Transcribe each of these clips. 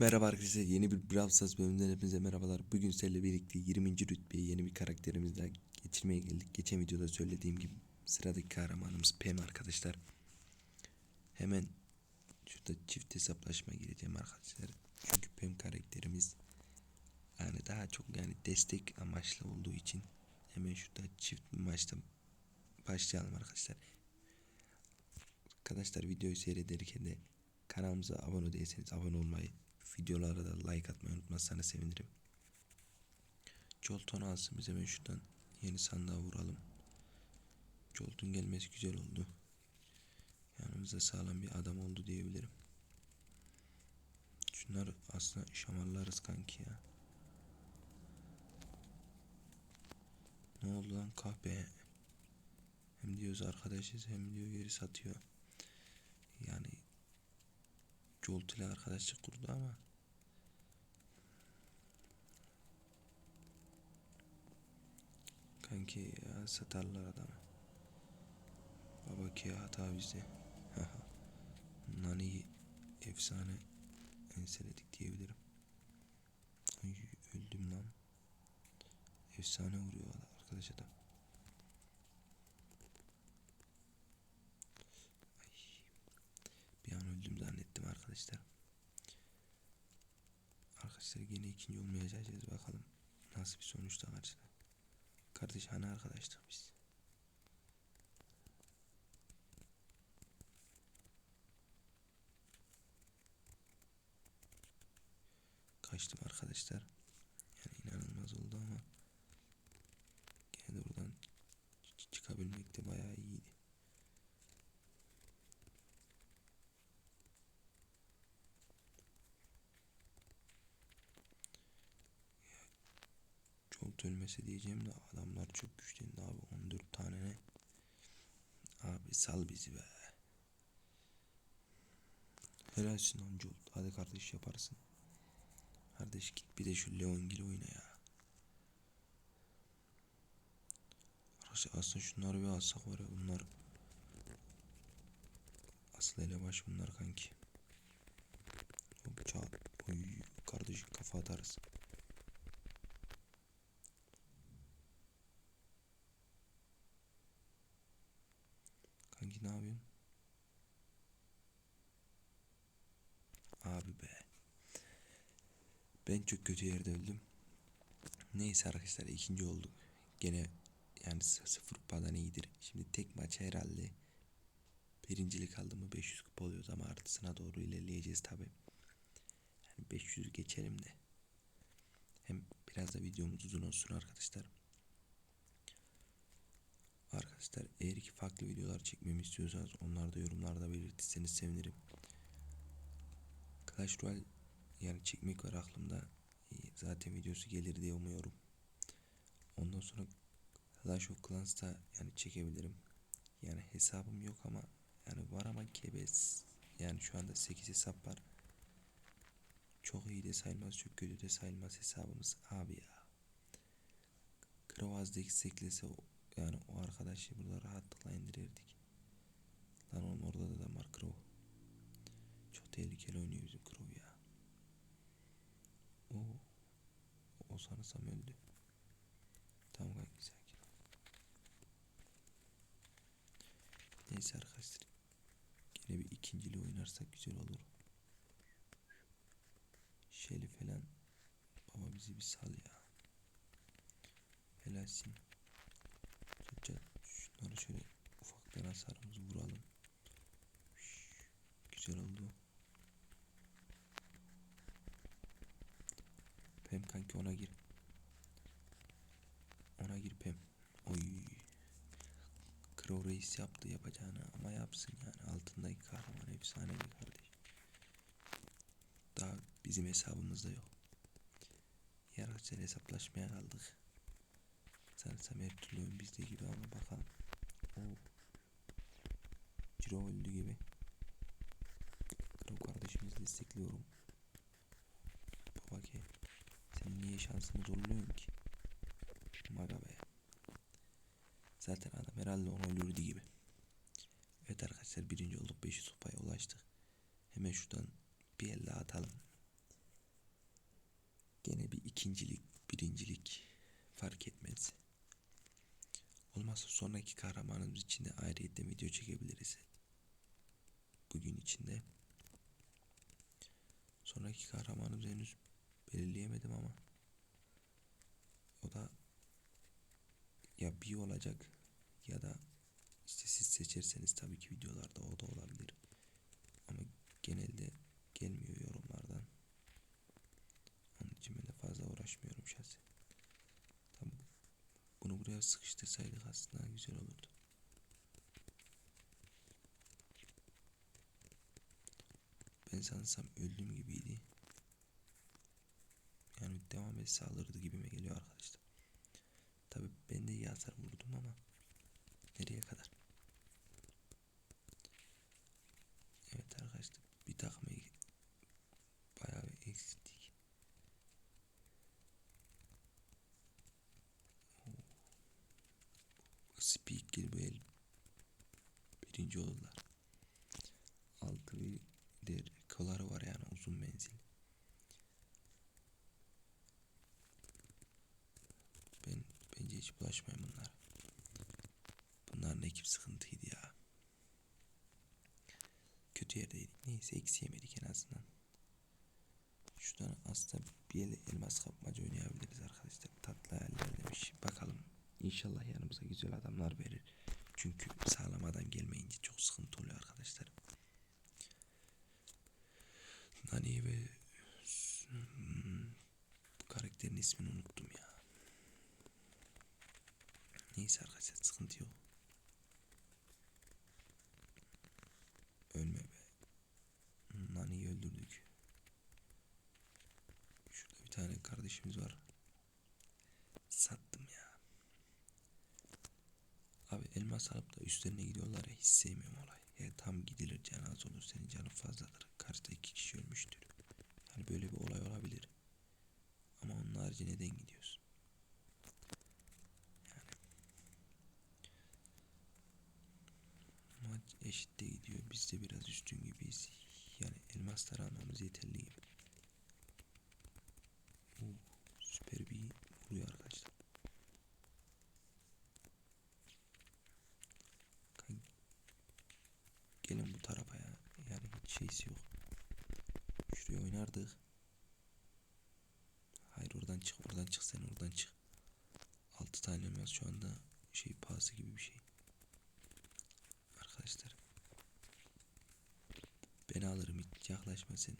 Merhaba arkadaşlar yeni bir Brawl Stars bölümünden hepinize merhabalar. Bugün sizlerle birlikte 20. rütbeye yeni bir karakterimizle geçirmeye geldik. Geçen videoda söylediğim gibi sıradaki kahramanımız Pam arkadaşlar. Hemen şurada çift hesaplaşma gireceğim arkadaşlar. Çünkü Pam karakterimiz yani daha çok yani destek amaçlı olduğu için hemen şurada çift maçta başlayalım arkadaşlar. Arkadaşlar videoyu seyrederken de kanalımıza abone değilseniz abone olmayı, videolara da like atmayı unutmazsanız sevinirim. Jolton alsın bize ben şuradan yeni sandığa vuralım. Jolt'un gelmesi güzel oldu. Yanımızda sağlam bir adam oldu diyebilirim. Şunları aslında şamarlarız kanki ya. Ne oldu lan kahpe? Hem diyoruz arkadaşız hem diyor geri satıyor. Yani Jolt ile arkadaşlık kurdu ama Kanki ya satarlar adamı. Baba ki hata bizde. Nani efsane enseledik diyebilirim. Ay, öldüm lan. Efsane vuruyor arkadaş adam. Ay, bir an öldüm zannettim arkadaşlar. Arkadaşlar yine ikinci olmaya çalışacağız bakalım. Nasıl bir sonuçta karşıda. Kardeş hani arkadaştık biz. Kaçtım arkadaşlar. Yani inanılmaz oldu ama gene de buradan ç- çıkabilmek de bayağı ölmese diyeceğim de adamlar çok güçlendi abi 14 tane ne? Abi sal bizi be. Helalsin lan Jolt. Hadi kardeş yaparsın. Kardeş git bir de şu Leon oyna ya. Aslında şunları bir alsak var ya bunlar Aslı elebaş bunlar kanki. Hop çağ. Oy kardeş kafa atarız. Ne yapıyorsun? Abi be. Ben çok kötü yerde öldüm. Neyse arkadaşlar ikinci olduk. Gene yani sı- sıfır kupadan iyidir. Şimdi tek maç herhalde birincilik aldı mı 500 kupa oluyoruz ama artısına doğru ilerleyeceğiz tabi. Yani 500 geçelim de. Hem biraz da videomuz uzun olsun arkadaşlar. Arkadaşlar eğer ki farklı videolar çekmemi istiyorsanız onları da yorumlarda belirtirseniz sevinirim. Clash Royale yani çekmek var aklımda. Ee, Zaten videosu gelir diye umuyorum. Ondan sonra Clash of Clans'ta yani çekebilirim. Yani hesabım yok ama yani var ama kebes. Yani şu anda 8 hesap var. Çok iyi de sayılmaz, çok kötü de sayılmaz hesabımız abi ya. Krovaz desteklese yani o arkadaşı burada rahatlıkla indirirdik. Lan oğlum orada da adam var Krov. Çok tehlikeli oynuyor bizim Krov ya. Oo. O sanırsam öldü. Tamam kanki sakin. Neyse arkadaşlar. Gene bir ikincili oynarsak güzel olur. Şeli falan. Baba bizi bir sal ya. Helalsin. Şunları şöyle ufaktan hasarımızı vuralım. Güzel oldu. Pem kanki ona gir. Ona gir Pem. Oy. Crow Reis yaptı yapacağını ama yapsın yani. Altındaki kahraman efsane bir kardeş. Daha bizim hesabımızda yok. Yarın sen hesaplaşmaya kaldık. Sanırsam her türlü bizde gibi ama bakalım. Oo. Ciro öldü gibi. Crow kardeşimizi destekliyorum. Baba ki sen niye şansını zorluyorsun ki? Maga be. Zaten adam herhalde onu öldürdü gibi. Evet arkadaşlar birinci olduk 500 kupaya ulaştık. Hemen şuradan bir el daha atalım. Gene bir ikincilik, birincilik fark etmez. Olmazsa sonraki kahramanımız için de ayrıyetten video çekebiliriz. Bugün içinde. Sonraki kahramanımızı henüz belirleyemedim ama o da ya bir olacak ya da işte siz seçerseniz tabii ki videolarda o da olabilir. Ama genelde gelmiyor yorumlardan. Onun için ben de fazla uğraşmıyorum şahsen. Buraya sıkıştırsaydık aslında güzel olurdu. Ben sanırsam öldüğüm gibiydi. Yani devam etse alırdı gibime geliyor arkadaşlar. Tabi ben de iyi hasar vurdum ama nereye kadar? Evet arkadaşlar bir takmayı bayağı bir eksilttik. Gilbel birinci oldular. Altı bir der kolları var yani uzun menzil. Ben bence hiç bulaşmayayım bunlara. Bunların ekip sıkıntıydı ya. Kötü yerdeydik. Neyse eksi yemedik en azından. Şuradan aslında bir el elmas kapmaca oynayabiliriz arkadaşlar. Tatlı hayaller demiş. Bakalım. İnşallah yanımıza güzel adamlar verir. Çünkü sağlam adam gelmeyince çok sıkıntı oluyor arkadaşlar. Nani ve hmm, karakterin ismini unuttum ya. Neyse arkadaşlar sıkıntı yok. Ölme be. Nani'yi öldürdük. Şurada bir tane kardeşimiz var. Sattım ya. Elmas alıp da üstlerine gidiyorlar ya hiç sevmiyorum olay. Ya tam gidilir cenaze olur senin canın fazladır. Karşıda iki kişi ölmüştür. Yani böyle bir olay olabilir. Ama onun harici neden gidiyorsun? Yani maç eşitte gidiyor. Biz de biraz üstün gibiyiz. Yani elmasları almamız yeterli gibi. Oo, süper bir vuruyor arkadaşlar. Gelin bu tarafa ya. Yani hiç şeysi yok. Şuraya oynardık. Hayır oradan çık oradan çık sen oradan çık. 6 tane elmas şu anda şey pahası gibi bir şey. Arkadaşlar. Ben alırım hiç yaklaşma sen.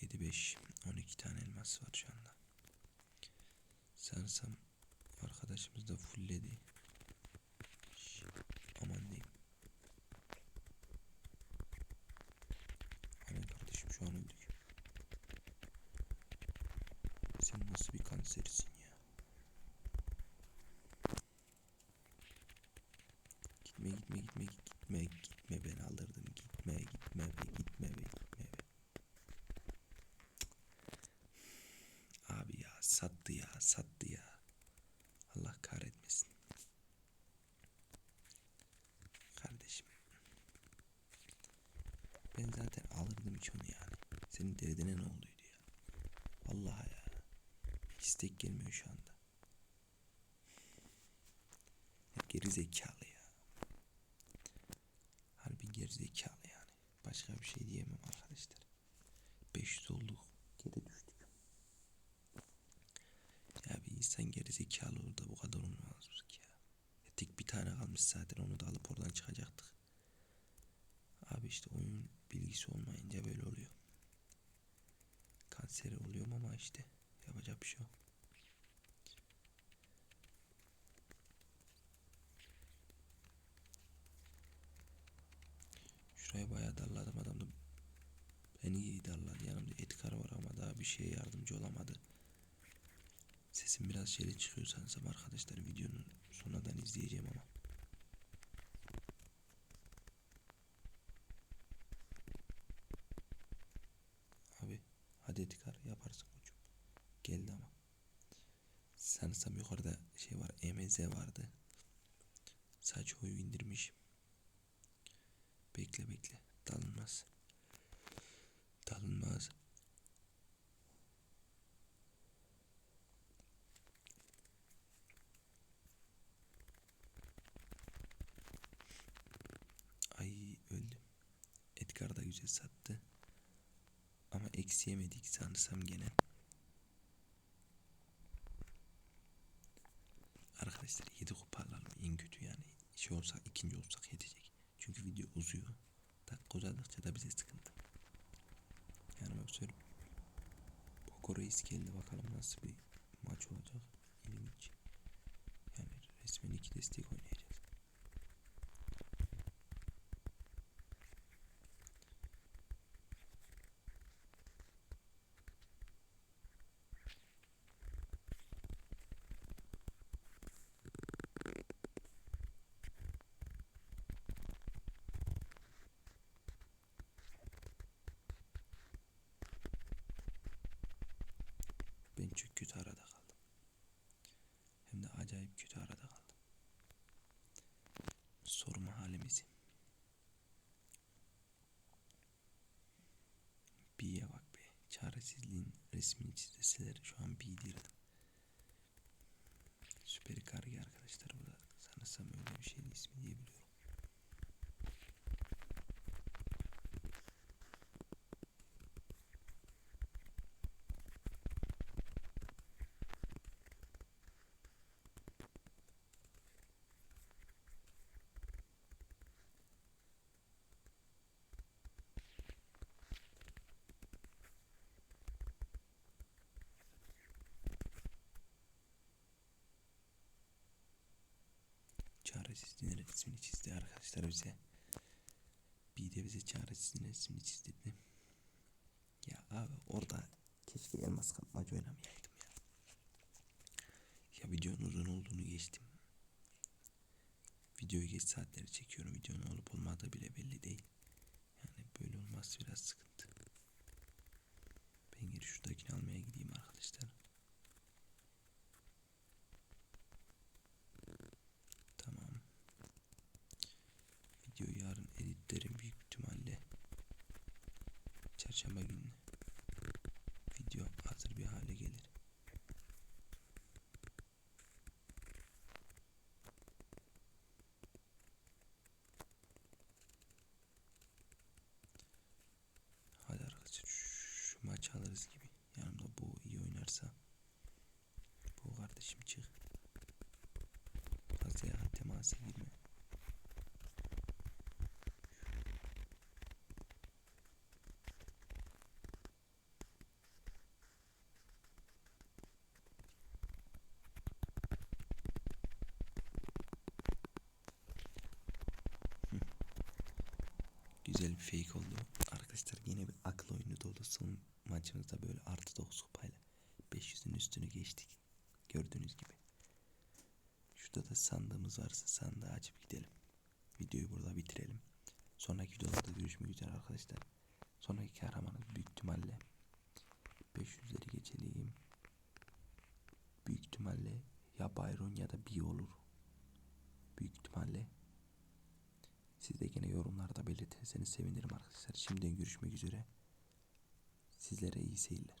Yedi beş on iki tane elmas var şu anda. Sanırsam arkadaşımız da fullledi. Şş, Aman diyeyim. Hani kardeşim şu an öldük. Sen nasıl bir kansersin ya? Gitme gitme gitme gitme gitme ben alırdım gitme gitme be gitme be gitme be. Abi ya sattı ya sattı ya. Allah kahretmesin. Kardeşim. Ben zaten alırdım hiç onu yani. Senin derdine ne olduydu ya? Vallahi ya. İstek gelmiyor şu anda. Ya geri zekalı ya. Harbi geri zekalı yani. Başka bir şey diyemem arkadaşlar. 500 olduk. Geri düştük. Ya bir insan geri zekalı olur da bu kadar olmaz ki ya. ya. Tek bir tane kalmış zaten onu da alıp oradan çıkacaktık. Abi işte oyun bilgisi olmayınca böyle oluyor. Kanser oluyorum ama işte yapacak bir şey yok. Şuraya bayağı darladım adam da beni iyi darladı. Yanımda etkar var ama daha bir şeye yardımcı olamadı. Sesim biraz şeyle çıkıyor sanırsam arkadaşlar videonun sonradan izleyeceğim ama. Abi hadi etkar yaparsın koçum. Geldi ama. Sanırsam yukarıda şey var EMZ vardı. Saç oyu indirmiş. Bekle bekle. Dalınmaz. Dalınmaz. Ay öldüm. Edgar da güzel sattı. Ama eksi yemedik sanırsam gene. Arkadaşlar 7 kupa alalım en kötü yani. Şey olsa ikinci olsak yetecek. Çünkü video uzuyor. Dakika uzadıkça da bize sıkıntı. Yani bak söyleyeyim. Boko Reis geldi bakalım nasıl bir maç olacak. İlginç. Yani resmen iki destek oynayacağız. Ben çok kötü arada kaldım. Hem de acayip kötü arada kaldım. Sorma halimizi. B'ye bak be. Çaresizliğin resmini çizseler şu an B derdim. Süper kargi arkadaşlar bu da sanırsam öyle bir şeyin ismi diye biliyorum. Çaresizliğin resmini çizdi arkadaşlar bize. Bir de bize çaresizliğin resmini çizdirdi. Ya abi orada keşke elmas kapmaca oynamayaydım ya. Ya videonun uzun olduğunu geçtim. Videoyu geç saatleri çekiyorum. Videonun olup olmadığı bile belli değil. Yani böyle olmaz biraz sıkıntı. Ben geri şuradakini almaya gideyim arkadaşlar. Tamam. Videoyu yarın editlerim büyük ihtimalle. Çarşamba günü. Video hazır bir hale gelir. Hadi arkadaşlar şu maçı alırız gibi. Yanımda bu iyi oynarsa. Bu kardeşim çık. Fazla temasa girme. Güzel bir fake oldu. Arkadaşlar yine bir akıl oyunu dolu. Son maçımızda böyle artı 9 kupayla 500'ün üstünü geçtik. Gördüğünüz gibi. Şurada da sandığımız varsa sandığı açıp gidelim. Videoyu burada bitirelim. Sonraki videolarda görüşmek üzere arkadaşlar. Sonraki kahramanımız büyük ihtimalle 500'leri geçelim. Büyük ihtimalle ya Byron ya da B olur. Büyük ihtimalle siz de gene yorumlarda belirtirseniz sevinirim arkadaşlar. Şimdiden görüşmek üzere. Sizlere iyi seyirler.